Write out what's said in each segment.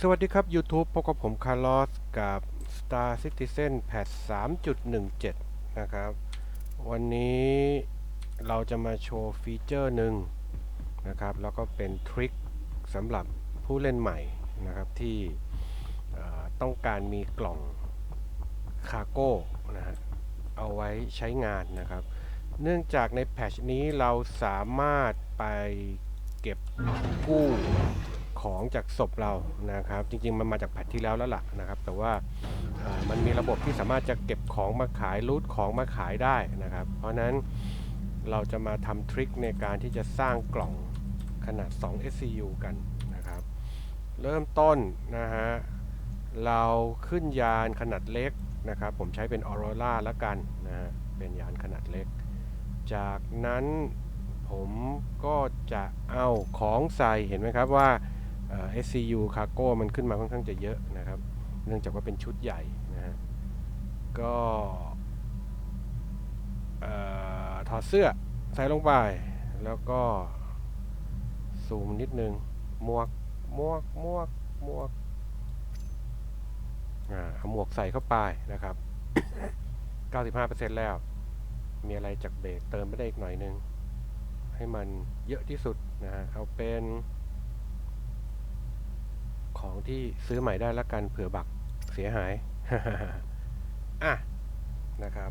สวัสดีครับ YouTube พบกับผมคาร์ลอสกับ Star Citizen Patch 3.17 นะครับ วันนี้เราจะมาโชว์ฟีเจอร์หนึ่งนะครับ แล้วก็เป็นทริคสำหรับผู้เล่นใหม่นะครับที่ต้องการมีกล่องคาร์โก้นะฮะเอาไว้ใช้งานนะครับ เนื่องจากในแพทชนี้เราสามารถไปเก็บกู้ ของจากศพเรานะครับ จริงๆมันมาจากแพทที่แล้วแล้วล่ะนะครับ แต่ว่ามันมีระบบที่สามารถจะเก็บของมาขายรูทของมาขายได้นะครับ เพราะนั้นเราจะมาทำทริคในการที่จะสร้างกล่องขนาด 2 SCU กันนะครับ เริ่มต้นนะฮะเราขึ้นยานขนาดเล็กนะครับ ผมใช้เป็นออโรราแล้วกันนะฮะเป็นยานขนาดเล็ก จากนั้นผมก็จะเอาของใส่เห็นไหมครับว่า SCU Cargo มันขึ้นมาค่อนข้างจะเยอะนะครับ เนื่องจากว่าเป็นชุดใหญ่นะฮะก็ถอดเสื้อใส่ลงไป แล้วก็ซูมนิดนึงหมวกหมวกหมวกหมวกอ่าเอาหมวกใส่เข้าไปนะครับ 95%แล้ว มีอะไรจากเบรกเติมไปได้อีกหน่อยนึง ให้มันเยอะที่สุดนะฮะเอาเป็น ของที่ซื้อใหม่ได้แล้วกันเผื่อบักเสียหายอะนะครับ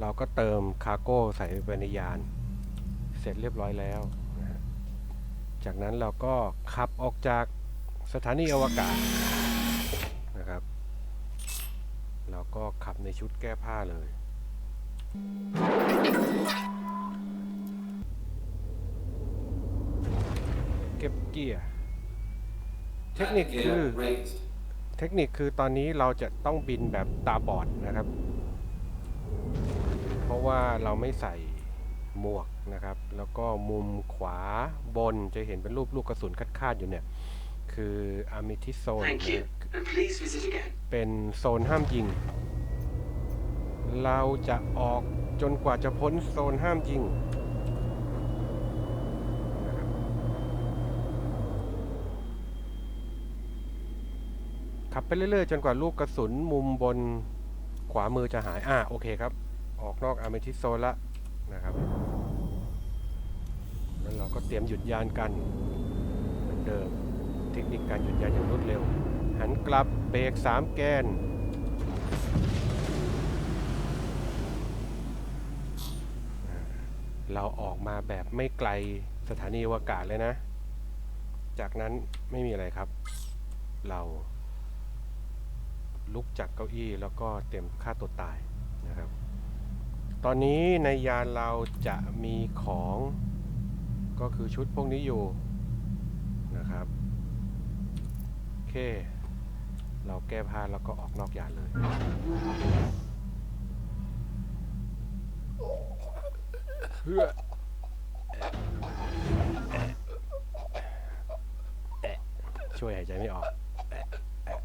เราก็เติมคาร์โก้ใส่ไปในยาน เสร็จเรียบร้อยแล้ว จากนั้นเราก็ขับออกจากสถานีอวกาศนะครับ เราก็ขับในชุดแก้ผ้าเลย เก็บเกียร์ เทคนิคคือ raised. เทคนิคคือตอนนี้เราจะต้องบินแบบตาบอดนะครับ เพราะว่าเราไม่ใส่หมวกนะครับ แล้วก็มุมขวาบนจะเห็นเป็นรูปลูกกระสุนคาดๆอยู่เนี่ย คืออามิทิโซน Thank you. And please visit again. เป็นโซนห้ามยิง เราจะออกจนกว่าจะพ้นโซนห้ามยิงนะครับ ขับไปเรื่อยๆ จนกว่าลูกกระสุนมุมบนขวามือจะหาย อ่าโอเคครับ ออกนอกอาร์เมทิโซนละนะครับแล้วเราก็เตรียมหยุดยานกัน เหมือนเดิม เทคนิคการหยุดยานอย่างรวดเร็ว หันกลับเบรกสามแกน เราออกมาแบบไม่ไกลสถานีอวกาศเลยนะ จากนั้นไม่มีอะไรครับ เรา ลุกจากเก้าอี้แล้วก็เตรียมฆ่าตัวตายนะครับ ตอนนี้ในยานเราจะมีของก็คือชุดพวกนี้อยู่นะครับโอเค เราแก้ผ้าแล้วก็ออกนอกยานเลย เพื่อช่วยหายใจไม่ออกแอะแอะ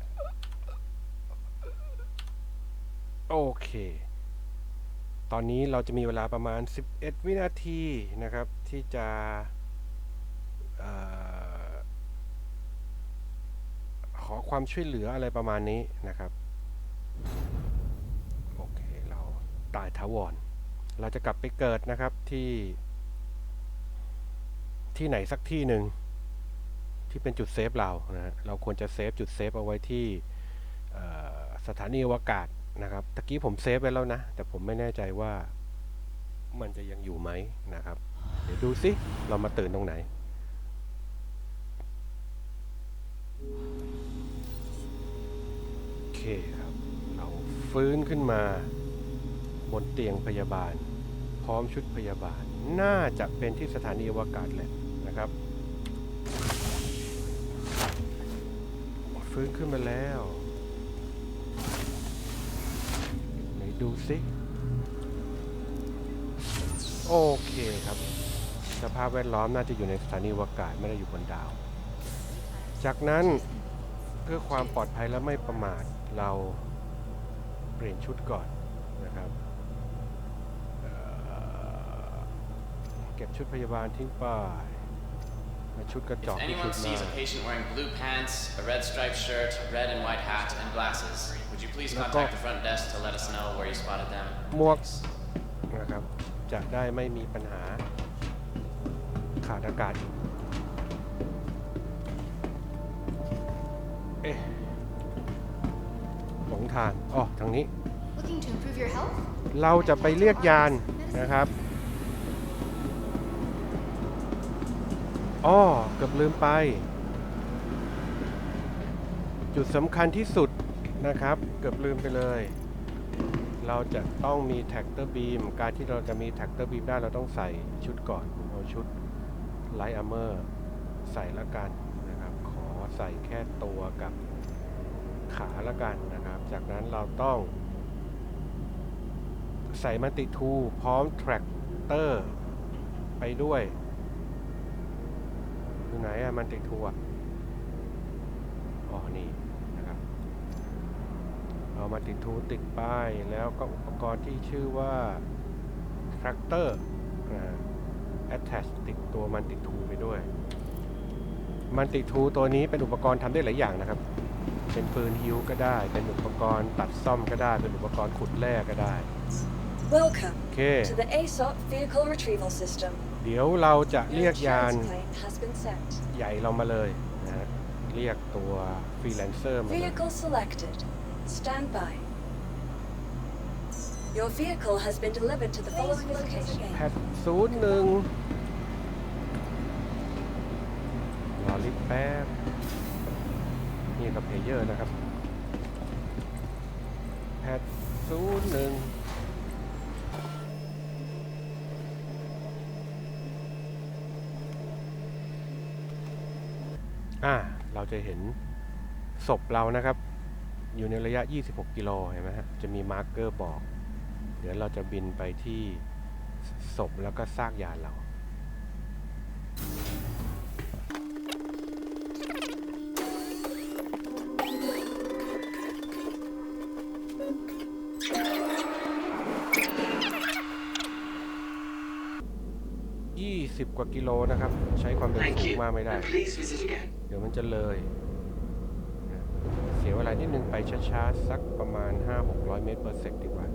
โอเค ตอนนี้เราจะมีเวลาประมาณ 11 วินาทีนะครับ ที่จะออขอความช่วยเหลืออะไรประมาณนี้นะครับ โอเค เราตายทาวร เราจะกลับไปเกิดนะครับที่ ที่ไหนสักที่หนึ่งที่เป็นจุดเซฟเรานะเราควรจะเซฟจุดเซฟเอาไว้ที่สถานีอวกาศ นะครับตะกี้ผมเซฟไว้แล้วนะ แต่ผมไม่แน่ใจว่ามันจะยังอยู่ไหมนะครับ เดี๋ยวดูสิเรามาตื่นตรงไหน โอเคครับ เราฟื้นขึ้นมา บนเตียงพยาบาล พร้อมชุดพยาบาล น่าจะเป็นที่สถานีอวกาศแหละนะครับ ฟื้นขึ้นมาแล้ว ดูสิโอเคครับ สภาพแวดล้อมน่าจะอยู่ในสถานีอวกาศไม่ได้อยู่บนดาว จากนั้นเพื่อความปลอดภัยและไม่ประมาทเราเปลี่ยนชุดก่อนนะครับเก็บชุดพยาบาลทิ้งไป มาชุดกระจอก If ที่สุ anyone ดมา sees a patient wearing blue pants, a red striped shirt, red and white hat, and glasses, would you please Look contact up. the front desk to let us know where you spotted them? หมวกนะครับ จะได้ไม่มีปัญหา ขาดอากาศอีกเอ๊ะหลงทางอ๋อทางนี้ Looking to improve your health? เราจะไปเรียกยานนะครับ อ้อเกือบลืมไป จุดสำคัญที่สุดนะครับ เกือบลืมไปเลย เราจะต้องมีแท็กเตอร์บีมการที่เราจะมีแท็กเตอร์บีมได้เราต้องใส่ชุดก่อนเอาชุดไลท์อาร์เมอร์ใส่ละกันนะครับ ขอใส่แค่ตัวกับขาละกันนะครับ จากนั้นเราต้อง ใส่มันติทูพร้อมแทร็กเตอร์ไปด้วย ไหนอะมันติทูอะอ๋อนี่นะครับเอามาติทูติดป้ายแล้วก็อุปกรณ์ที่ชื่อว่าแทร็กเตอร์นะ attach ติดตัวมันติทูไปด้วย มันติทูตัวนี้เป็นอุปกรณ์ทำได้หลายอย่างนะครับ เป็นปืนฮิวก็ได้ เป็นอุปกรณ์ตัดซ่อมก็ได้ เป็นอุปกรณ์ขุดแร่ก็ได้ Welcome โอเค to the ASOP Vehicle Retrieval System. เดี๋ยวเราจะเรีย Your กยาน transplane has been sent. ใหญ่เรามาเลยนะฮะเรียกตัวฟรีแลนเซอร์มาเลย Vehicle selected. Stand by. Your vehicle has been delivered to the following location. แพทศูนย์หนึ่งรอลิฟต์แป๊บนี่กับเพลเยอร์นะครับ แพทศูนย์หนึ่ง อ่าเราจะเห็นศพเรานะครับ อยู่ในระยะ 26 กิโลเห็นไหมฮะจะมีมาร์กเกอร์บอก เดี๋ยวเราจะบินไปที่ศพแล้วก็ซากยานเรา 20กว่ากิโลนะครับ ใช้ความเร็ว Thank สูง you. มากไม่ได้ And please visit again. เดี๋ยวมันจะเลยนะเสียเวลานิดนึงไปช้าๆ สักประมาณ 5-600 เมตร per sec ดีกว่า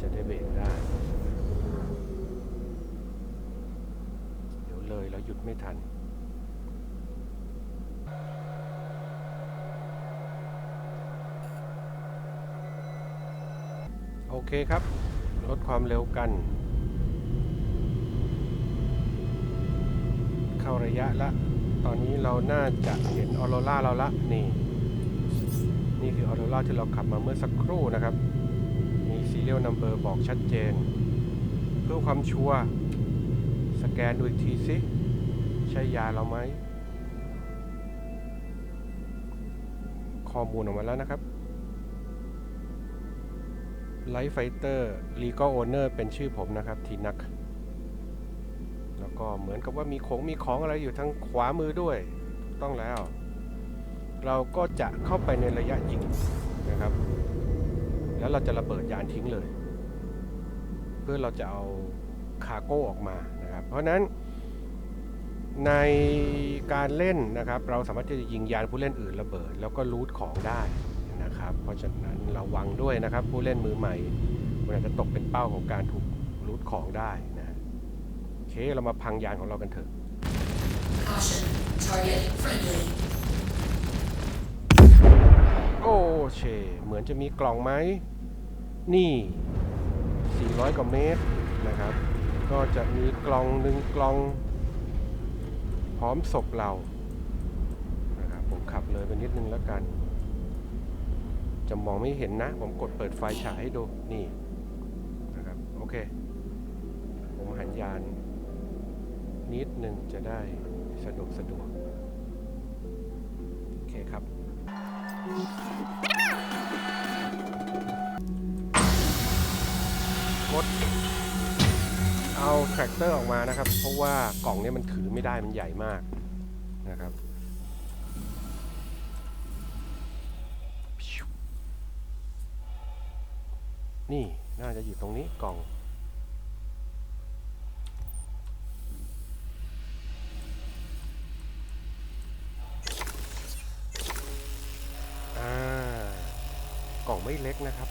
จะได้เบรกได้ เดี๋ยวเลยแล้วหยุดไม่ทันโอเคครับ ลดความเร็วกัน เข้าระยะละ ตอนนี้เราน่าจะเห็นออโรราเราละนี่ นี่คือออโรราที่เราขับมาเมื่อสักครู่นะครับ มี serial number บอกชัดเจน เพื่อความชัวร์สแกนดูอีกทีสิ ใช่ยาเราไหม ข้อมูลออกมาแล้วนะครับ Light Fighter Legal Owner เป็นชื่อผมนะครับทีนัก แล้วก็เหมือนกับว่ามีของมีของอะไรอยู่ทางขวามือด้วยถูกต้องแล้ว เราก็จะเข้าไปในระยะยิงนะครับ แล้วเราจะระเบิดยานทิ้งเลย เพื่อเราจะเอาคาโก้ออกมานะครับ เพราะนั้นในการเล่นนะครับ เราสามารถที่จะยิงยานผู้เล่นอื่นระเบิด แล้วก็รูทของได้นะครับ เพราะฉะนั้นระวังด้วยนะครับ ผู้เล่นมือใหม่มันอาจจะตกเป็นเป้าของการถูกรูทของได้ เคเรามาพังยานของเรากันเถอะ Caution. Target friendly. โอ้เชเหมือนจะมีกล่องไหม นี่ 400 กว่าเมตรนะครับ ก็จะมีกล่องหนึ่งกล่องพร้อมศพเรานะครับผมขับเลยไปนิดนึงแล้วกัน จะมองไม่เห็นนะ ผมกดเปิดไฟฉายให้ดู นี่นะครับ โอเค ผมหันยาน นิดหนึ่งจะได้สะดวกสะดวก โอเคครับ กด เอาแทรกเตอร์ออกมานะครับ เพราะว่ากล่องเนี้มันถือไม่ได้มันใหญ่มากนะครับนี่น่าจะอยู่ตรงนี้กล่อง ไม่เล็กนะครับ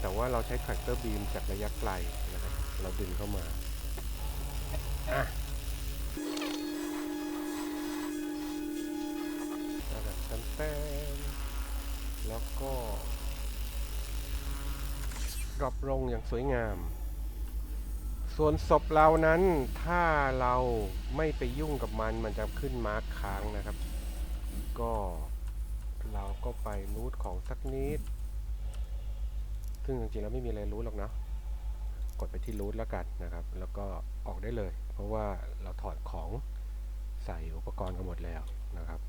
แต่ว่าเราใช้แทรคเตอร์บีมจากระยะไกลนะครับเราดึงเข้ามาอะแล้วแบบแต้แล้วก็ดรอปลงอย่างสวยงาม ส่วนศพเรานั้นถ้าเราไม่ไปยุ่งกับมันมันจะขึ้นมาร์คค้างนะครับ ก็เราก็ไปรูทของสักนิด ซึ่งจริงๆแล้วไม่มีอะไรรูทหรอกนะ กดไปที่รูทแล้วกันนะครับ แล้วก็ออกได้เลย เพราะว่าเราถอดของใส่อุปกรณ์กันหมดแล้วนะครับ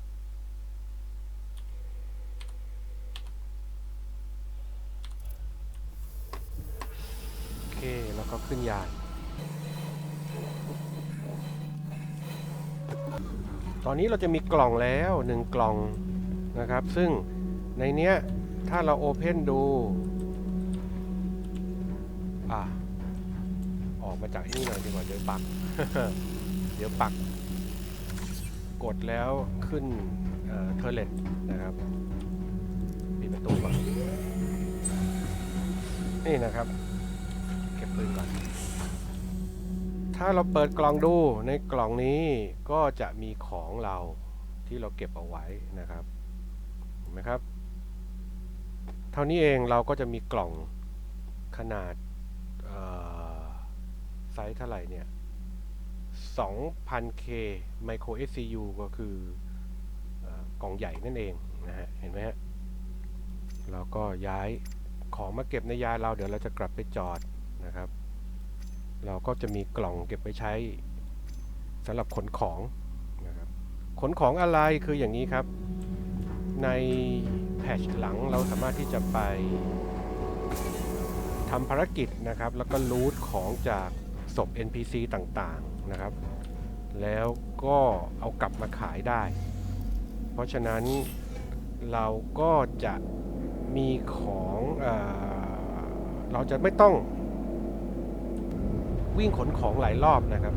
โอเคแล้วก็ขึ้นยาน ตอนนี้เราจะมีกล่องแล้วหนึ่งกล่องนะครับ ซึ่งในเนี้ยถ้าเราโอเพนดู อะออกมาจากที่นี่หน่อยดีกว่าเดี๋ยวปัก เดี๋ยวปัก กดแล้วขึ้นเทอร์เลตนะครับปิดประตูก่อนนี่นะครับ เก็บปืนก่อน ถ้าเราเปิดกล่องดูในกล่องนี้ก็จะมีของเราที่เราเก็บเอาไว้นะครับเห็นไหมครับ เท่านี้เองเราก็จะมีกล่องขนาด ไซส์เท่าไหร่เนี่ย 2,000K Micro SCU ก็คืออกล่องใหญ่นั่นเองนะฮะ เห็นไหมฮะ เราก็ย้ายของมาเก็บในยาเราเดี๋ยวเราจะกลับไปจอดนะครับ เราก็จะมีกล่องเก็บไปใช้สำหรับขนของนะครับขนของอะไรคืออย่างนี้ครับ ในแพทชหลังเราสามารถที่จะไป ทำภารกิจนะครับ แล้วก็รูทของจากศพ NPC ต่างๆนะครับ แล้วก็เอากลับมาขายได้ เพราะฉะนั้นเราก็จะมีของเออเราจะไม่ต้องวิ่งขนของหลายรอบนะครับ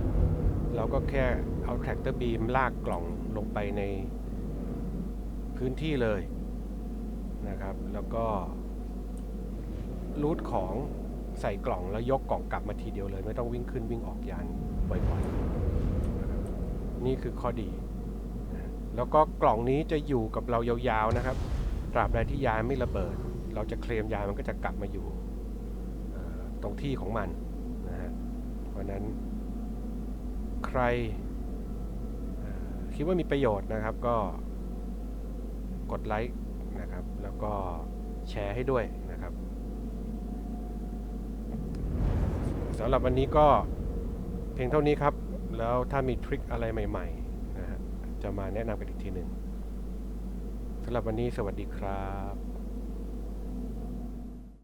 เราก็แค่เอาแทรกเตอร์บีมลากกล่องลงไปในพื้นที่เลยนะครับ แล้วก็ รูทของใส่กล่องแล้วยกกล่องกลับมาทีเดียวเลย ไม่ต้องวิ่งขึ้นวิ่งออกยานบ่อยๆนี่คือข้อดี แล้วก็กล่องนี้จะอยู่กับเรายาวๆนะครับ ตราบใดที่ยานไม่ระเบิด เราจะเคลมยานมันก็จะกลับมาอยู่ตรงที่ของมันนะฮะเพราะนั้นใครคิดว่ามีประโยชน์นะครับก็กดไลค์นะครับ แล้วก็แชร์ให้ด้วยนะครับ สำหรับวันนี้ก็เพียงเท่านี้ครับ แล้วถ้ามีทริคอะไรใหม่ๆนะฮะจะมาแนะนำกันอีกทีหนึ่งสำหรับวันนี้สวัสดีครับ